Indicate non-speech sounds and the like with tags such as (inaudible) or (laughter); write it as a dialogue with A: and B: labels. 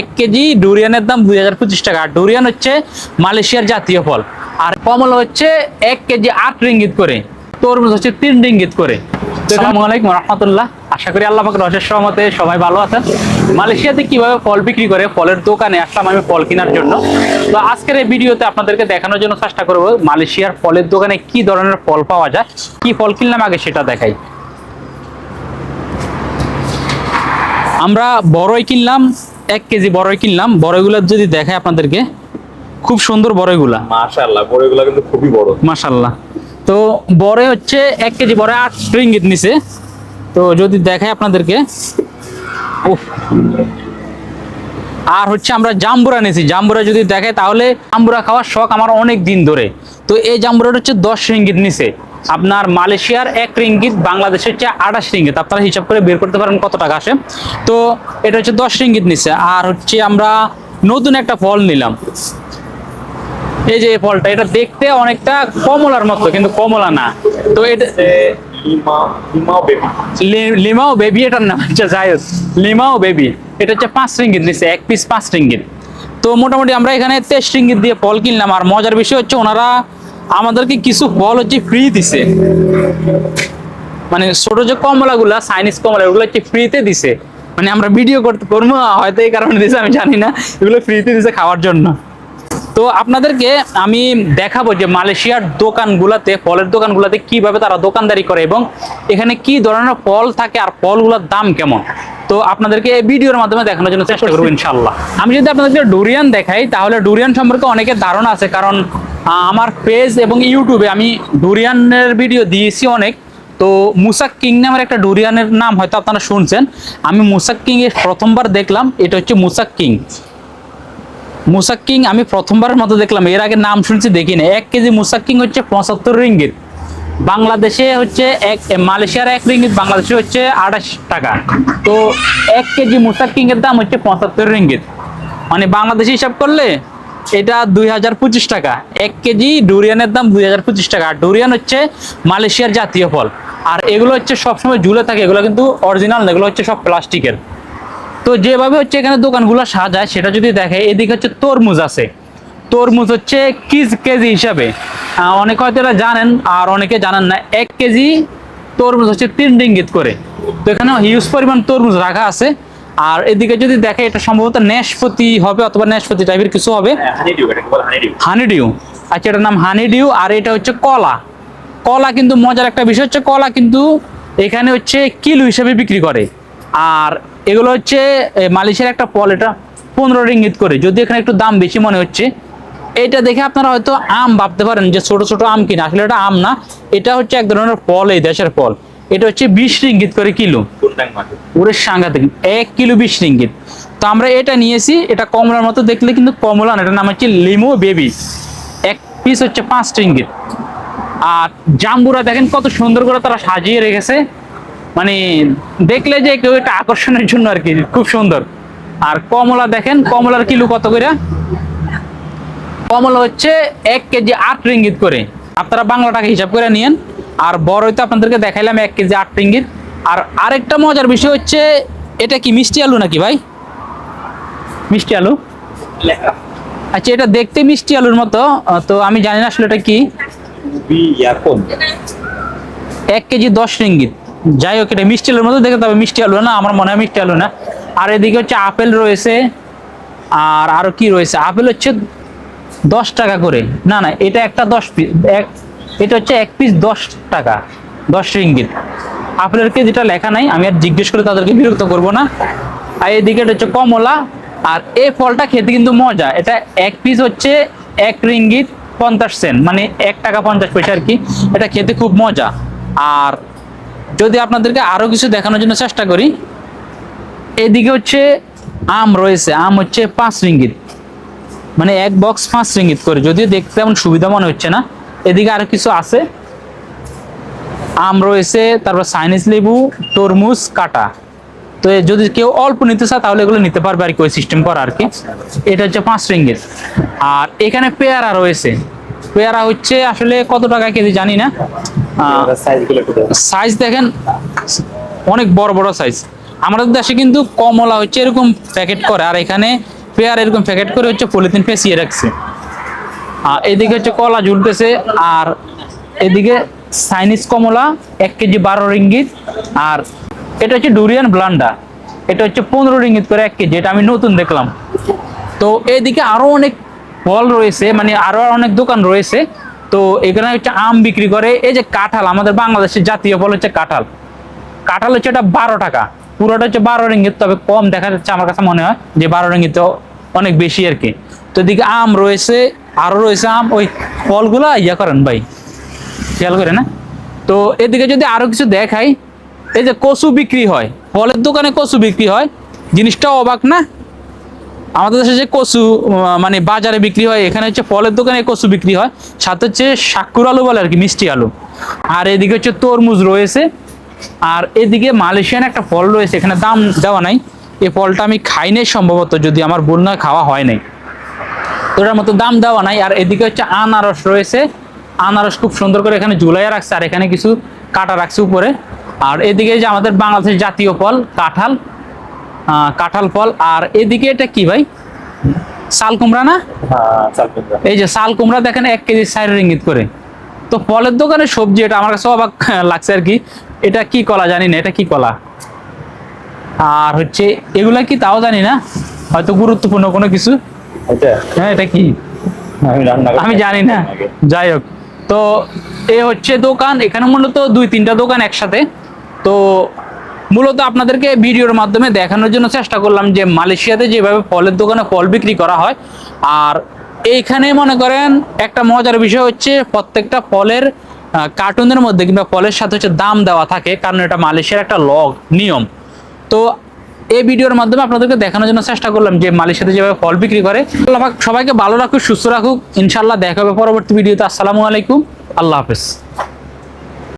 A: এক কেজি ডুরিয়ানের দাম দুই হাজার পঁচিশ টাকা। আর ডুরিয়ান হচ্ছে মালয়েশিয়ার জাতীয় ফল। আর কমলা হচ্ছে এক কেজি আট রিঙ্গিত করে। তরমুজ হচ্ছে তিন রিঙ্গিত করে। আসসালামু আলাইকুম রহমতুল্লাহ। আশা করি আল্লাহ পাকের অশেষ সহমতে সবাই ভালো আছেন। মালয়েশিয়াতে কীভাবে ফল বিক্রি করে? ফলের দোকানে আসলাম আমি ফল কেনার জন্য। তো আজকের এই ভিডিওতে আপনাদেরকে দেখানোর জন্য চেষ্টা করব মালয়েশিয়ার ফলের দোকানে কি ধরনের ফল পাওয়া যায় কি ফল কিনলাম আগে সেটা দেখাই। আমরা বড়ই কিনলাম এক কেজি বড়ই কিনলাম। বড়ইগুলো যদি দেখায় আপনাদেরকে খুব সুন্দর বড়ইগুলা।
B: মাশাআল্লাহ বড়গুলো কিন্তু খুবই বড়।
A: মাশাল্লাহ তো বড়ে হচ্ছে এক কেজি বড়ে আট রিঙ্গিত নিছে। তো যদি দেখায় আপনাদেরকে উফ। আর হচ্ছে আমরা জাম্বুরা নিয়েছি জাম্বুরা যদি দেখে তাহলে জাম্বুরা খাওয়ার শখ আমার অনেক দিন ধরে। তো এই জাম্বুরাটা হচ্ছে দশ রিঙ্গিত নিছে। আপনার মালয়েশিয়ার এক রিঙ্গিত বাংলাদেশের হচ্ছে আঠাশ রিঙ্গিত। আপনারা হিসাব করে বের করতে পারেন কত টাকা আসে। তো এটা হচ্ছে দশ রিঙ্গিত নিচ্ছে আর হচ্ছে আমরা নতুন একটা ফল নিলাম। এই যে ফলটা এটা দেখতে অনেকটা কমলার মতো কিন্তু কমলা না। তো এটা
B: লিমাও বেবি।
A: এটার নাম হচ্ছে জায়দ। লিমাও বেবি এটা হচ্ছে পাঁচ রিঙ্গিত নিচ্ছে এক পিস পাঁচ রিঙ্গিত। তো মোটামুটি আমরা এখানে তেইশ রিঙ্গিত দিয়ে ফল কিনলাম। আর মজার বিষয় হচ্ছে ওনারা আমাদেরকে কিছু ফল হচ্ছে ফ্রি দিছে। মানে ছোট যে কমলাগুলা চাইনিজ কমলা ওগুলো হচ্ছে ফ্রিতে দিছে। মানে আমরা ভিডিও করতে করব, হয়তো এই কারণে দিছে, আমি জানি না। এগুলো ফ্রিতে দিছে খাওয়ার জন্য। তো আপনাদেরকে আমি দেখাবো যে মালয়েশিয়ার দোকানগুলোতে, ফলের দোকানগুলোতে কীভাবে তারা দোকানদারি করে এবং এখানে কি ধরনের ফল থাকে আর ফলগুলোর দাম কেমন। তো আপনাদেরকে এই ভিডিওর মাধ্যমে দেখানোর জন্য চেষ্টা করব ইনশাল্লাহ আমি যদি আপনাদেরকে ডুরিয়ান দেখাই, তাহলে ডুরিয়ান সম্পর্কে অনেকের ধারণা আছে, কারণ আমার পেজ এবং ইউটিউবে আমি ডুরিয়ানের ভিডিও দিয়েছি অনেক। তো মুসাক কিং নামের একটা ডুরিয়ানের নাম হয়তো আপনারা শুনছেন। আমি মুসাক কিং এর প্রথমবার দেখলাম, এটা হচ্ছে মুসাক কিং। মুসাক্কিং আমি প্রথমবারের মতো দেখলাম, এর আগে নাম শুনছি দেখি না এক কেজি মুসাক্কিং হচ্ছে পঁচাত্তর রিঙ্গিত। বাংলাদেশে হচ্ছে এক মালয়েশিয়ার এক রিঙ্গিত, বাংলাদেশে হচ্ছে আঠাশ টাকা। তো এক কেজি মুসাক্কিং এর দাম হচ্ছে পঁচাত্তর রিঙ্গিত। মানে বাংলাদেশে হিসাব করলে এটা দুই হাজার পঁচিশ টাকা। এক কেজি ডুরিয়ানের দাম দুই হাজার পঁচিশ টাকা। আর ডুরিয়ান হচ্ছে মালয়েশিয়ার জাতীয় ফল। আর এগুলো হচ্ছে সবসময় ঝুলে থাকে, এগুলো কিন্তু অরিজিনাল এগুলো হচ্ছে সব প্লাস্টিকের। তো যেভাবে হচ্ছে এখানে দোকানগুলো সাজায় সেটা যদি দেখে এদিকে হচ্ছে তরমুজ আছে। তরমুজ হচ্ছে কিস কেজি হিসাবে। অনেকে হয়তো এটা জানেন আর অনেকে জানেন না এক কেজি তরমুজ হচ্ছে তিন ডিঙ্গিত করে। তো এখানে হিউজ পরিমাণ তরমুজ রাখা আছে। আর এদিকে যদি দেখে এটা সম্ভবত ন্যাশপতি হবে অথবা ন্যাশপতি টাইপের কিছু হবে।
B: হানি ডিউ এটাকে বলে হানি ডিউ
A: হানি ডিউ আচ্ছা এটার নাম হানি ডিউ আর এটা হচ্ছে কলা। কলা কিন্তু মজার একটা বিষয় হচ্ছে কলা কিন্তু এখানে হচ্ছে কিলো হিসেবে বিক্রি করে। আর এগুলো হচ্ছে মালয়েশিয়ার একটা ফল এটা পনেরো রিঙ্গিত করে। যদি এখানে একটু দাম বেশি মনে হচ্ছে, এটা দেখে আপনারা হয়তো আম ভাবতে পারেন যে ছোট ছোট আম কিনা। আসলে এটা আম না, এটা হচ্ছে এক ধরনের ফল এই দেশের ফল এটা হচ্ছে বিশ রিঙ্গিত করে কিলো। ওরে সাংঘাতিক, এক কিলো বিশ রিঙ্গিত। তো আমরা এটা নিয়েছি, এটা কমলার মতো দেখলে কিন্তু কমলা না, এটার নাম হচ্ছে লিমো বেবি। এক পিস হচ্ছে পাঁচ রিঙ্গিত। আর জাম্বুরা দেখেন কত সুন্দর করে তারা সাজিয়ে রেখেছে। মানে দেখলে যে কেউ একটা আকর্ষণের জন্য আর কি খুব সুন্দর। আর কমলা দেখেন কমলার কিলো কত করে? কমলা হচ্ছে এক কেজি আট রিঙ্গিত করে। আপনারা বাংলা টাকা হিসাব করে নিয়েন। আর বড় হইতে আপনাদেরকে দেখাইলাম এক কেজি আট রিঙ্গিত। আর আরেকটা মজার বিষয় হচ্ছে এটা কি মিষ্টি আলু নাকি ভাই? মিষ্টি আলু? আচ্ছা এটা দেখতে মিষ্টি আলুর মতো। তো আমি জানি না আসলে এটা কি। এক কেজি দশ রিঙ্গিত। যাই হোক, এটা মিষ্টি আলুর মতো, দেখে তবে মিষ্টি আলু না, আমার মনে হয় মিষ্টি আলু না। আর এদিকে হচ্ছে আপেল রয়েছে, আর আরও কি রয়েছে? আপেল হচ্ছে দশ টাকা করে। না না, এটা একটা দশ পিস এটা হচ্ছে এক পিস দশ টাকা, দশ রিঙ্গিত। আপেলের যেটা লেখা নাই, আমি আর জিজ্ঞেস করে তাদেরকে বিরক্ত করব না। আর এদিকে এটা হচ্ছে কমলা, আর এই ফলটা খেতে কিন্তু মজা। এটা এক পিস হচ্ছে এক রিঙ্গিত পঞ্চাশ সেন্ট মানে এক টাকা পঞ্চাশ পয়সা আর কি। এটা খেতে খুব মজা। আর যদি আপনাদেরকে আরও কিছু দেখানোর জন্য চেষ্টা করি, এদিকে হচ্ছে আম রয়েছে। আম হচ্ছে পাঁচ রিঙ্গিত। মানে এক বক্স পাঁচ রিঙ্গিত করে। যদিও দেখতে তেমন সুবিধা মনে হচ্ছে না। এদিকে আরও কিছু আছে। আম রয়েছে, তারপর সাইনিস লেবু, তরমুজ, কাটা। তো যদি কেউ অল্প নিতে চায়, তাহলে এগুলো নিতে পারবে আর কি, ওই সিস্টেম করা আর কি। এটা হচ্ছে পাঁচ রিঙ্গিত। আর এখানে পেয়ারা রয়েছে। পেয়ারা হচ্ছে আসলে কত টাকা কেজি জানি না।
B: সাইজ
A: দেখেন অনেক বড় বড় সাইজ আমাদের দেশে কিন্তু কমলা হচ্ছে এরকম প্যাকেট করে আর এখানে পেয়ার এরকম প্যাকেট করে হচ্ছে পলিথিন পেঁচিয়ে রাখছে। আর এদিকে হচ্ছে কলা ঝুলতেছে আর এদিকে চাইনিজ কমলা এক কেজি বারো রিঙ্গিত আর এটা হচ্ছে ডুরিয়ান ব্লান্ডা এটা হচ্ছে পনেরো রিঙ্গিত করে এক কেজি এটা আমি নতুন দেখলাম। তো এদিকে আরও অনেক ফল রয়েছে মানে আরও অনেক দোকান রয়েছে। তো এখানে হচ্ছে আম বিক্রি করে। এই যে কাঁঠাল, আমাদের বাংলাদেশের জাতীয় ফল হচ্ছে কাঁঠাল। কাঁঠাল হচ্ছে এটা বারো টাকা। পুরোটা হচ্ছে বারো রিঙ্গিত, তবে কম দেখা যাচ্ছে আমার কাছে মনে হয় যে বারো রিঙ্গিত অনেক বেশি আর কি। তো এদিকে আম রয়েছে, আরও রয়েছে আম। ওই ফলগুলা ইয়া করেন ভাই, খেয়াল করে না তো এদিকে যদি আরও কিছু দেখাই, এই যে কচু বিক্রি হয়, ফলের দোকানে কচু বিক্রি হয়, জিনিসটা অবাক না? আমাদের দেশে যে কচু মানে বাজারে বিক্রি হয়, এখানে হচ্ছে ফলের দোকানে কচু বিক্রি হয়, সাথে হচ্ছে সাকুর আলু বলে আর কি, মিষ্টি আলু। আর এদিকে হচ্ছে তরমুজ রয়েছে, আর এদিকে মালয়েশিয়ান একটা ফল রয়েছে, এখানে দাম দেওয়া নাই। এই ফলটা আমি খাই নাই সম্ভবত, যদি আমার নয় খাওয়া হয় নাই। ওটার মতো দাম দেওয়া নাই, আর এদিকে হচ্ছে আনারস রয়েছে। আনারস খুব সুন্দর করে এখানে ঝুলাইয়া রাখছে, আর এখানে কিছু কাটা রাখছে উপরে। আর এদিকে যে আমাদের বাংলাদেশের জাতীয় ফল, কাঁঠাল কাঁঠাল ফল। আর এদিকে এটা কি ভাই? শাল কুমড়া না?
B: হ্যাঁ
A: এই যে শাল কুমড়া দেখেন এক কেজি ষাট রিঙ্গিত করে। তো ফলের দোকানে সবজি এটা আমার কাছে অবাক (laughs) লাগছে আর কি। এটা কি কলা? জানি না এটা কি কলা? আর হচ্ছে এগুলা কি তাও জানি না। হয়তো গুরুত্বপূর্ণ কোনো কিছু। হ্যাঁ এটা কি?
B: আমি
A: জানি না। যাই হোক। তো এ হচ্ছে দোকান এখানে মূলত দুই তিনটা দোকান একসাথে। তো মূলত আপনাদেরকে ভিডিওর মাধ্যমে দেখানোর জন্য চেষ্টা করলাম যে মালয়েশিয়াতে যেভাবে ফলের দোকানে ফল বিক্রি করা হয়। আর এইখানে মনে করেন একটা মজার বিষয় হচ্ছে প্রত্যেকটা ফলের কার্টুনের মধ্যে কিংবা ফলের সাথে হচ্ছে দাম দেওয়া থাকে, কারণ এটা মালয়েশিয়ার একটা লগ নিয়ম। তো এই ভিডিওর মাধ্যমে আপনাদেরকে দেখানোর জন্য চেষ্টা করলাম যে মালয়েশিয়াতে যেভাবে ফল বিক্রি করে। সবাইকে ভালো রাখুক, সুস্থ রাখুক। ইনশাল্লাহ দেখা হবে পরবর্তী ভিডিওতে। আসসালামু আলাইকুম। আল্লাহ হাফেজ।